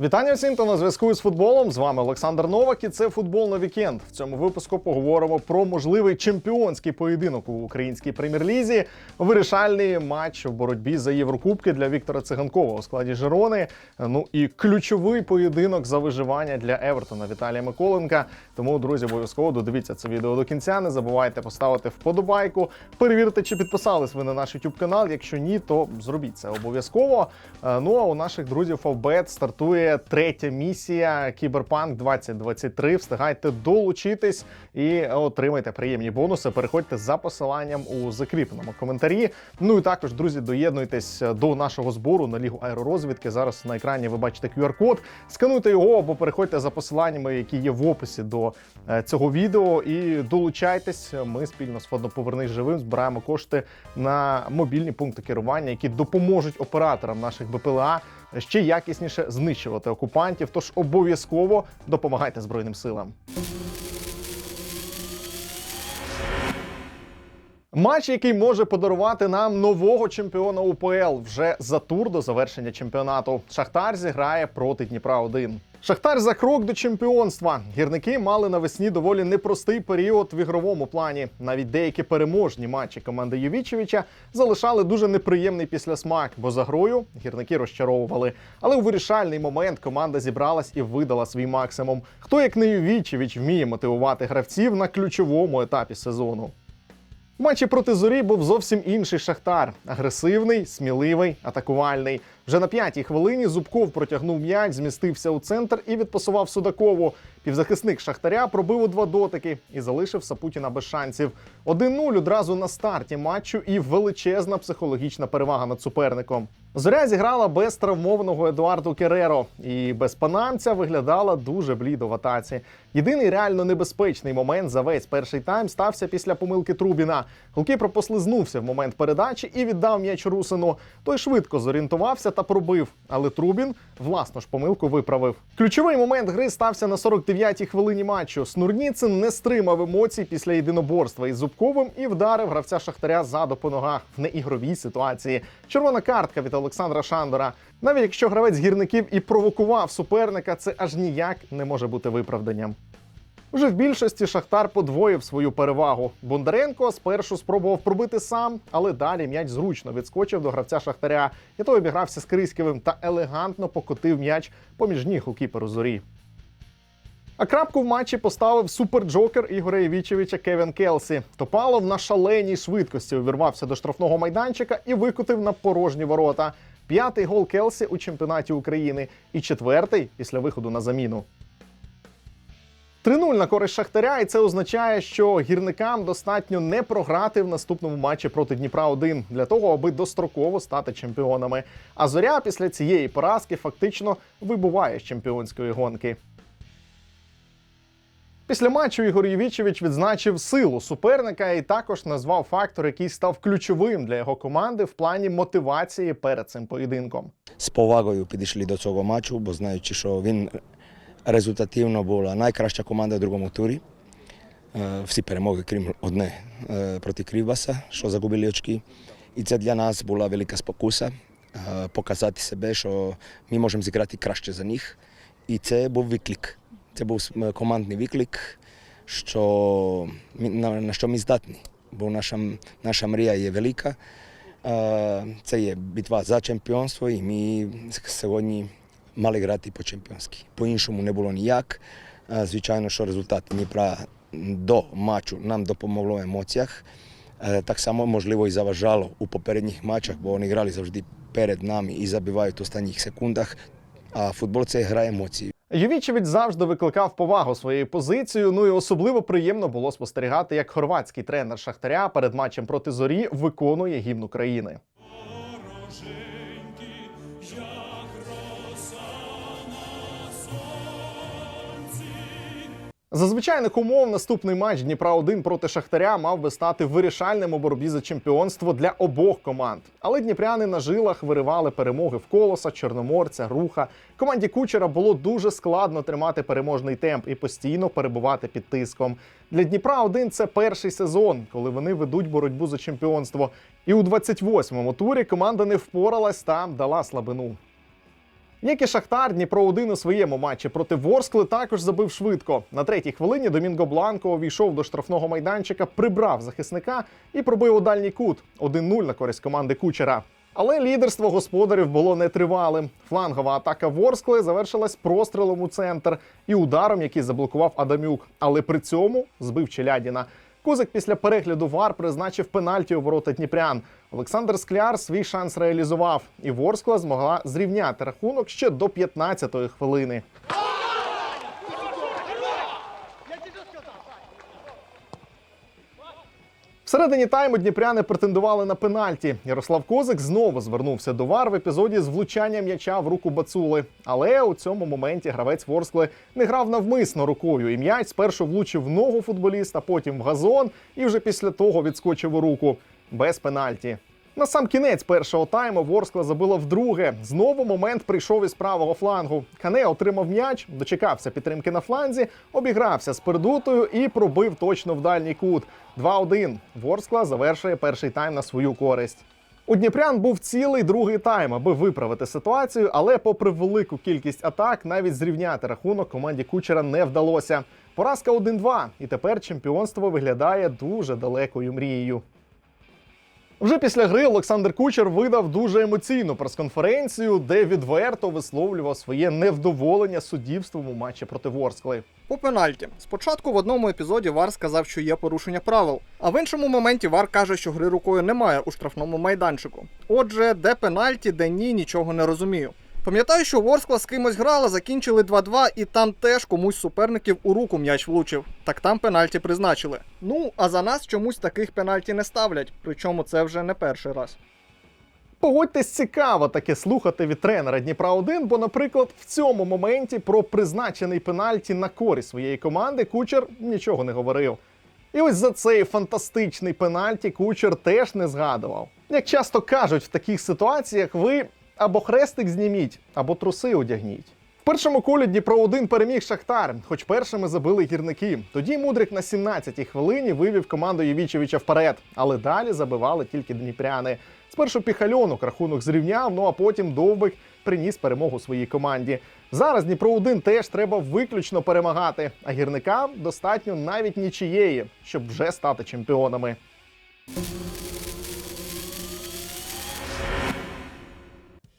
Вітання всім, хто на зв'язку з футболом. З вами Олександр Новак і це футбол на вікенд. В цьому випуску поговоримо про можливий чемпіонський поєдинок у українській прем'єр-лізі. Вирішальний матч в боротьбі за Єврокубки для Віктора Циганкова у складі Жирони. Ну і ключовий поєдинок за виживання для Евертона Віталія Миколенка. Тому, друзі, обов'язково додивіться це відео до кінця. Не забувайте поставити вподобайку. Перевірте, чи підписались ви на наш YouTube канал. Якщо ні, то зробіть це обов'язково. Е, Ну а у наших друзів Фавбет стартує третя місія Кіберпанк 2023. Встигайте долучитись і отримайте приємні бонуси. Переходьте за посиланням у закріпленому коментарі. Ну і також, друзі, доєднуйтесь до нашого збору на лігу аеророзвідки. Зараз на екрані ви бачите QR-код. Скануйте його або переходьте за посиланнями, які є в описі до е, цього відео. І долучайтесь. Ми спільно з фондом Повернись живим збираємо кошти на мобільні пункти керування, які допоможуть операторам наших БПЛА ще якісніше знищувати окупантів. Тож обов'язково допомагайте Збройним силам. Матч, який може подарувати нам нового чемпіона УПЛ вже за тур до завершення чемпіонату. Шахтар зіграє проти Дніпра 1 Шахтар за крок до чемпіонства. Гірники мали навесні доволі непростий період в ігровому плані. Навіть деякі переможні матчі команди Ювічевича залишали дуже неприємний післясмак, бо за грою гірники розчаровували. Але у вирішальний момент команда зібралась і видала свій максимум. Хто як не Ювічевич вміє мотивувати гравців на ключовому етапі сезону. В матчі проти зорі був зовсім інший шахтар: агресивний, сміливий, атакувальний. Вже на п'ятій хвилині Зубков протягнув м'яч, змістився у центр і відпасував Судакову. Півзахисник шахтаря пробив у два дотики і залишив Сапутіна без шансів. 1-0 одразу на старті матчу і величезна психологічна перевага над суперником. Зоря зіграла без травмованого Едуарду Кереро і без панамця виглядала дуже блідо в атаці. Єдиний реально небезпечний момент за весь перший тайм стався після помилки Трубіна. Голкіпер послизнувся в момент передачі і віддав м'яч Русину. Той швидко зорієнтувався та пробив, але Трубін власну ж помилку виправив. Ключовий момент гри стався на 49-й хвилині матчу. Снурніцин не стримав емоцій після єдиноборства із Зубковим і вдарив гравця Шахтаря ззаду по ногах в неігровій ситуації. Червона картка від Олександра Шандора. Навіть якщо гравець гірників і провокував суперника, це аж ніяк не може бути виправданням. Вже в більшості Шахтар подвоїв свою перевагу. Бондаренко спершу спробував пробити сам, але далі м'яч зручно відскочив до гравця Шахтаря. І той обігрався з Криськівим та елегантно покотив м'яч поміж ніг у кіперу зорі. А крапку в матчі поставив суперджокер Ігоря Євічевича Кевін Келсі. Топалов на шаленій швидкості увірвався до штрафного майданчика і викотив на порожні ворота. П'ятий гол Келсі у чемпіонаті України і четвертий після виходу на заміну. 3-0 на користь Шахтаря, і це означає, що гірникам достатньо не програти в наступному матчі проти Дніпра 1 для того, аби достроково стати чемпіонами. А зоря після цієї поразки фактично вибуває з чемпіонської гонки. Після матчу Ігор Євічевич відзначив силу суперника і також назвав фактор, який став ключовим для його команди в плані мотивації перед цим поєдинком. з повагою підійшли до цього матчу, бо знаючи, що він результативно була найкраща команда в другому турі. Е, Всі перемоги, крім одне е, проти Кривбаса, що загубили очки. І це для нас була велика спокуса показати себе, що ми можемо зіграти краще за них. І це був виклик. Це був командний виклик, що на, що ми здатні. Бо наша, наша мрія є велика. Це є битва за чемпіонство, і ми сьогодні мали грати по чемпіонськи. По-іншому не було ніяк. Звичайно, що результат Дніпра до матчу нам допомогло в емоціях. Так само, можливо, і заважало у попередніх матчах, бо вони грали завжди перед нами і забивають в останніх секундах. А футбол це гра емоцій. Ювічевич завжди викликав повагу своєю позицією. Ну і особливо приємно було спостерігати, як хорватський тренер Шахтаря перед матчем проти зорі виконує гімн України. За звичайних умов наступний матч Дніпра 1 проти Шахтаря мав би стати вирішальним у боротьбі за чемпіонство для обох команд. Але дніпряни на жилах виривали перемоги в колоса, чорноморця, руха. Команді кучера було дуже складно тримати переможний темп і постійно перебувати під тиском. Для Дніпра 1 це перший сезон, коли вони ведуть боротьбу за чемпіонство. І у 28-му турі команда не впоралась та дала слабину. Як і Шахтар, Дніпро 1 у своєму матчі проти Ворскли також забив швидко. На третій хвилині Домінго Бланко увійшов до штрафного майданчика, прибрав захисника і пробив у дальній кут 1-0 на користь команди Кучера. Але лідерство господарів було нетривалим. Флангова атака Ворскли завершилась прострілом у центр і ударом, який заблокував Адамюк. Але при цьому збив Челядіна. Кузик після перегляду ВАР призначив пенальті у ворота Дніпрян. Олександр Скляр свій шанс реалізував, і Ворскла змогла зрівняти рахунок ще до 15-ї хвилини. Всередині тайму дніпряни претендували на пенальті. Ярослав Козик знову звернувся до ВАР в епізоді з влучанням м'яча в руку Бацули. Але у цьому моменті гравець Ворскли не грав навмисно рукою. І м'яч спершу влучив в ногу футболіста, потім в газон, і вже після того відскочив у руку без пенальті. На сам кінець першого тайму Ворскла забила вдруге. Знову момент прийшов із правого флангу. Кане отримав м'яч, дочекався підтримки на фланзі, обігрався з пердутою і пробив точно в дальній кут. 2-1. Ворскла завершує перший тайм на свою користь. У Дніпрян був цілий другий тайм, аби виправити ситуацію, але, попри велику кількість атак, навіть зрівняти рахунок команді Кучера не вдалося. Поразка 1-2, і тепер чемпіонство виглядає дуже далекою мрією. Вже після гри Олександр Кучер видав дуже емоційну прес-конференцію, де відверто висловлював своє невдоволення суддівством у матчі проти Ворскли. По пенальті. Спочатку в одному епізоді Вар сказав, що є порушення правил, а в іншому моменті Вар каже, що гри рукою немає у штрафному майданчику. Отже, де пенальті, де ні, нічого не розумію. Пам'ятаю, що Ворскла з кимось грала, закінчили 2-2, і там теж комусь суперників у руку м'яч влучив. Так там пенальті призначили. Ну, а за нас чомусь таких пенальті не ставлять, причому це вже не перший раз. Погодьтесь, цікаво таке слухати від тренера Дніпра 1 бо, наприклад, в цьому моменті про призначений пенальті на користь своєї команди Кучер нічого не говорив. І ось за цей фантастичний пенальті Кучер теж не згадував. Як часто кажуть в таких ситуаціях, ви або хрестик зніміть, або труси одягніть. В першому колі Дніпро 1 переміг Шахтар, хоч першими забили гірники. Тоді Мудрик на 17-й хвилині вивів команду Євічевича вперед, але далі забивали тільки дніпряни. Спершу Піхальонок рахунок зрівняв, ну а потім Довбик приніс перемогу своїй команді. Зараз Дніпро 1 теж треба виключно перемагати, а гірникам достатньо навіть нічиєї, щоб вже стати чемпіонами.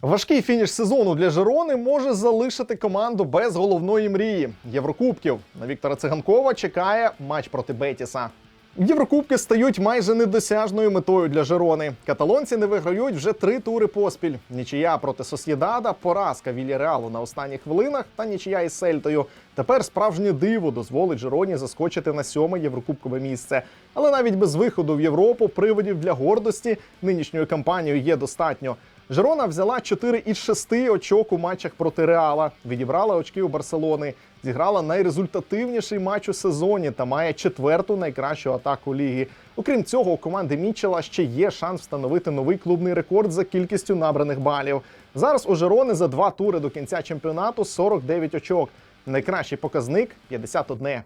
Важкий фініш сезону для Жерони може залишити команду без головної мрії Єврокубків. На Віктора Циганкова чекає матч проти Бетіса. Єврокубки стають майже недосяжною метою для Жерони. Каталонці не виграють вже три тури поспіль. Нічия проти Сосєдада, поразка Вільяреалу на останніх хвилинах та нічия із Сельтою. Тепер справжнє диво дозволить Жероні заскочити на сьоме єврокубкове місце. Але навіть без виходу в Європу приводів для гордості нинішньою кампанією є достатньо. Жерона взяла 4 із 6 очок у матчах проти Реала, відібрала очки у Барселони, зіграла найрезультативніший матч у сезоні та має четверту найкращу атаку ліги. Окрім цього, у команди Мічела ще є шанс встановити новий клубний рекорд за кількістю набраних балів. Зараз у Жерони за два тури до кінця чемпіонату 49 очок. Найкращий показник 51.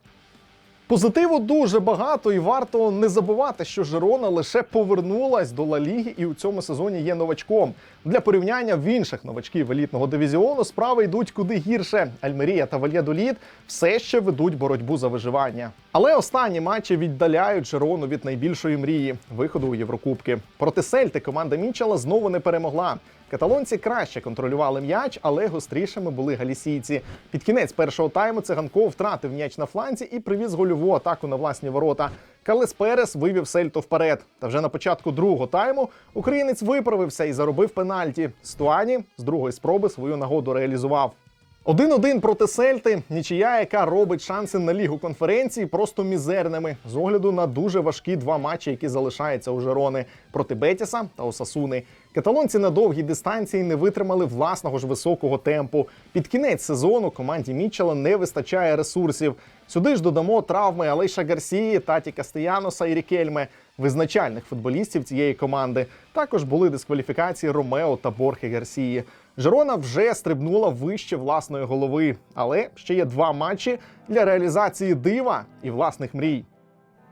Позитиву дуже багато, і варто не забувати, що Жерона лише повернулась до Ла Ліги і у цьому сезоні є новачком. Для порівняння в інших новачків елітного дивізіону справи йдуть куди гірше. Альмерія та Вальядоліт все ще ведуть боротьбу за виживання. Але останні матчі віддаляють Жерону від найбільшої мрії виходу у Єврокубки. Проти Сельти команда Мічела знову не перемогла. Каталонці краще контролювали м'яч, але гострішими були галісійці. Під кінець першого тайму циганков втратив м'яч на фланзі і привіз гольову атаку на власні ворота. Калес Перес вивів Сельту вперед. Та вже на початку другого тайму українець виправився і заробив пенальті. Стуані з другої спроби свою нагоду реалізував. 1-1 проти Сельти, нічия, яка робить шанси на лігу конференції просто мізерними з огляду на дуже важкі два матчі, які залишаються у Жерони проти Бетіса та Осасуни. Каталонці на довгій дистанції не витримали власного ж високого темпу. Під кінець сезону команді Мітчела не вистачає ресурсів. Сюди ж додамо травми Алейша Гарсії, Таті Кастеяноса і Рікельме, визначальних футболістів цієї команди. Також були дискваліфікації Ромео та Борхе Гарсії. Жерона вже стрибнула вище власної голови, але ще є два матчі для реалізації дива і власних мрій.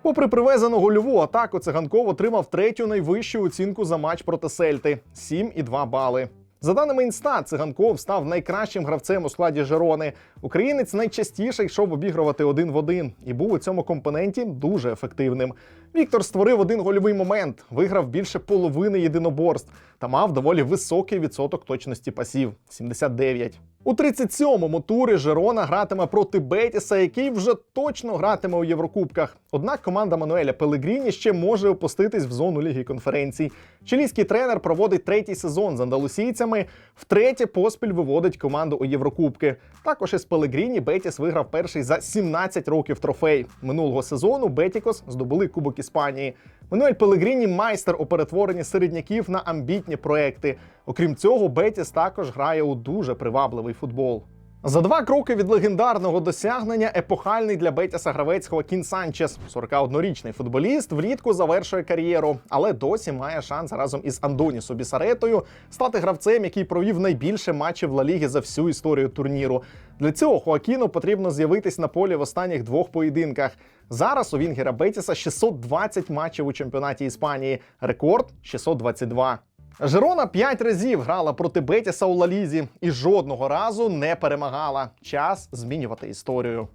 Попри привезену гольову атаку, циганков отримав третю найвищу оцінку за матч проти Сельти 7,2 бали. За даними інста, циганков став найкращим гравцем у складі Жерони. Українець найчастіше йшов обігрувати один в один і був у цьому компоненті дуже ефективним. Віктор створив один гольовий момент, виграв більше половини єдиноборств та мав доволі високий відсоток точності пасів 79. У 37-му турі Жерона гратиме проти Бетіса, який вже точно гратиме у Єврокубках. Однак команда Мануеля Пелегріні ще може опуститись в зону Ліги конференцій. Чилійський тренер проводить третій сезон з андалусійцями, втретє поспіль виводить команду у Єврокубки. Також із Пелегріні Бетіс виграв перший за 17 років трофей. Минулого сезону Бетікос здобули Кубок Іспанії. Мануель Пелегріні майстер у перетворенні середняків на амбітні проекти. Окрім цього, Бетіс також грає у дуже привабливий футбол. За два кроки від легендарного досягнення епохальний для Бетіса гравець Хоакін Санчес, 41-річний футболіст, влітку завершує кар'єру, але досі має шанс разом із Андонісо Бісаретою стати гравцем, який провів найбільше матчів Ла Ліги за всю історію турніру. Для цього Хоакіну потрібно з'явитись на полі в останніх двох поєдинках. Зараз у Вінгера Бетіса 620 матчів у чемпіонаті Іспанії, рекорд 622. Жерона п'ять разів грала проти Бетіса у Лалізі і жодного разу не перемагала. Час змінювати історію.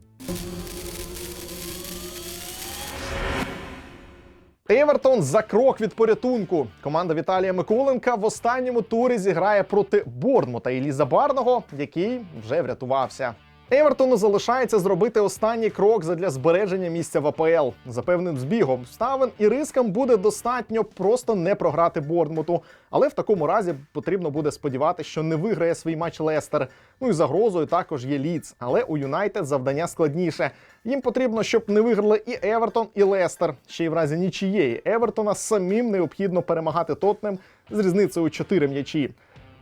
Евертон за крок від порятунку. Команда Віталія Миколенка в останньому турі зіграє проти Борнмута і Ліза Барного, який вже врятувався. Евертону залишається зробити останній крок задля збереження місця в АПЛ. За певним збігом ставин і рискам буде достатньо просто не програти Борнмуту. Але в такому разі потрібно буде сподіватися, що не виграє свій матч Лестер. Ну і загрозою також є Ліц. Але у Юнайтед завдання складніше. Їм потрібно, щоб не виграли і Евертон, і Лестер. Ще й в разі нічієї Евертона самим необхідно перемагати Тотнем з різницею 4 м'ячі.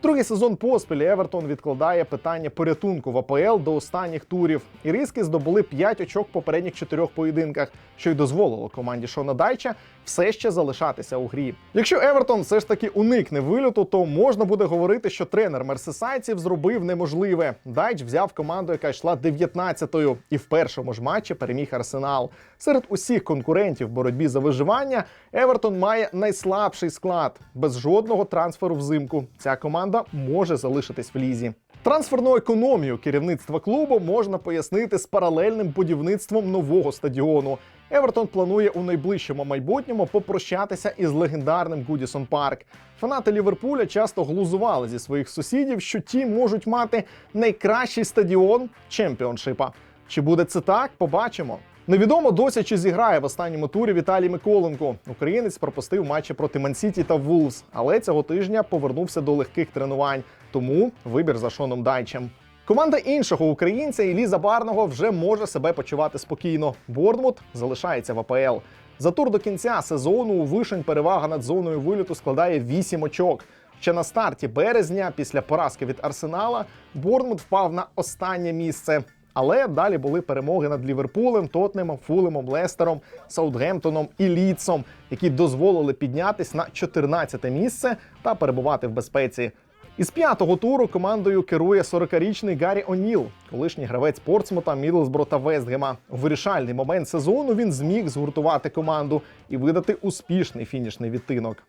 Другий сезон поспіль Евертон відкладає питання порятунку в АПЛ до останніх турів. І риски здобули 5 очок в попередніх чотирьох поєдинках, що й дозволило команді Шона Дайча все ще залишатися у грі. Якщо Евертон все ж таки уникне вильоту, то можна буде говорити, що тренер мерсисайців зробив неможливе. Дайч взяв команду, яка йшла 19-ю, і в першому ж матчі переміг Арсенал. Серед усіх конкурентів в боротьбі за виживання Евертон має найслабший склад без жодного трансферу взимку. Ця команда може залишитись в лізі. Трансферну економію керівництва клубу можна пояснити з паралельним будівництвом нового стадіону. Евертон планує у найближчому майбутньому попрощатися із легендарним Гудісон Парк. Фанати Ліверпуля часто глузували зі своїх сусідів, що ті можуть мати найкращий стадіон чемпіоншипа. Чи буде це так? Побачимо. Невідомо досі, чи зіграє в останньому турі Віталій Миколенко. Українець пропустив матчі проти Мансіті та Вулфс, але цього тижня повернувся до легких тренувань. Тому вибір за Шоном Дайчем. Команда іншого українця Іліза Барного вже може себе почувати спокійно. Борнмут залишається в АПЛ. За тур до кінця сезону у вишень перевага над зоною виліту складає 8 очок. Ще на старті березня, після поразки від Арсенала, Борнмут впав на останнє місце. Але далі були перемоги над Ліверпулем, Тотнемом, Фулемом, Лестером, Саутгемптоном і Ліцом, які дозволили піднятись на 14 місце та перебувати в безпеці. Із п'ятого туру командою керує 40-річний Гаррі О'Ніл, колишній гравець Портсмута, Мідлсбро та Вестгема. У вирішальний момент сезону він зміг згуртувати команду і видати успішний фінішний відтинок.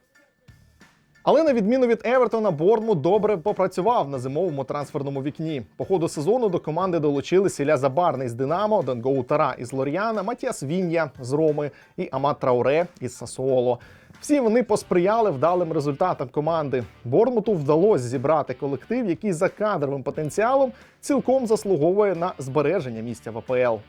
Але на відміну від Евертона, Борнмут добре попрацював на зимовому трансферному вікні. По ходу сезону до команди долучились Ілля Забарний з Динамо, Денгоу Тара із Лоріана, Матіас Він'я з Роми і Амат Трауре із Сасуоло. Всі вони посприяли вдалим результатам команди. Борнмуту вдалося зібрати колектив, який за кадровим потенціалом цілком заслуговує на збереження місця в АПЛ.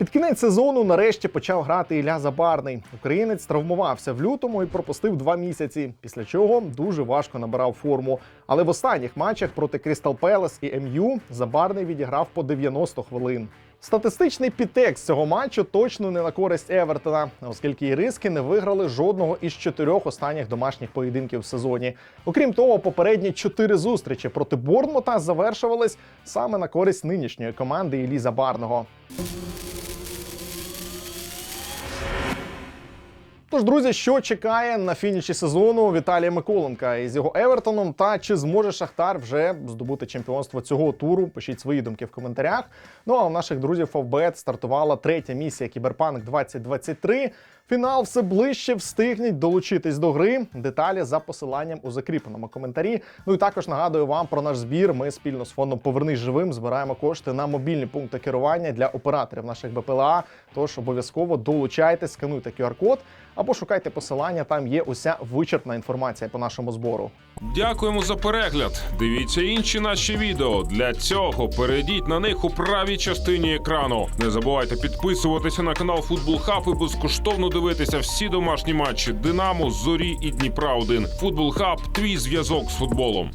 Під кінець сезону нарешті почав грати Ілля Забарний. Українець травмувався в лютому і пропустив два місяці, після чого дуже важко набирав форму. Але в останніх матчах проти Крістал Пелес і МЮ Забарний відіграв по 90 хвилин. Статистичний підтекст цього матчу точно не на користь Евертона, оскільки іриски не виграли жодного із чотирьох останніх домашніх поєдинків в сезоні. Окрім того, попередні чотири зустрічі проти Борнмута завершувались саме на користь нинішньої команди Еліза Барного. Тож, друзі, що чекає на фініші сезону Віталія Миколенка із його Евертоном? Та чи зможе Шахтар вже здобути чемпіонство цього туру? Пишіть свої думки в коментарях. Ну а у наших друзів Фавбет стартувала третя місія Кіберпанк 2023. Фінал все ближче встигніть долучитись до гри. Деталі за посиланням у закріпленому коментарі. Ну і також нагадую вам про наш збір. Ми спільно з фондом Повернись живим збираємо кошти на мобільні пункти керування для операторів наших БПЛА. Тож обов'язково долучайтесь, скануйте QR-код або шукайте посилання. Там є уся вичерпна інформація по нашому збору. Дякуємо за перегляд. Дивіться інші наші відео. Для цього перейдіть на них у правій частині екрану. Не забувайте підписуватися на канал Футбол Хаб і безкоштовно дивитися всі домашні матчі Динамо, Зорі і Дніпра 1 Футбол Хаб твій зв'язок з футболом.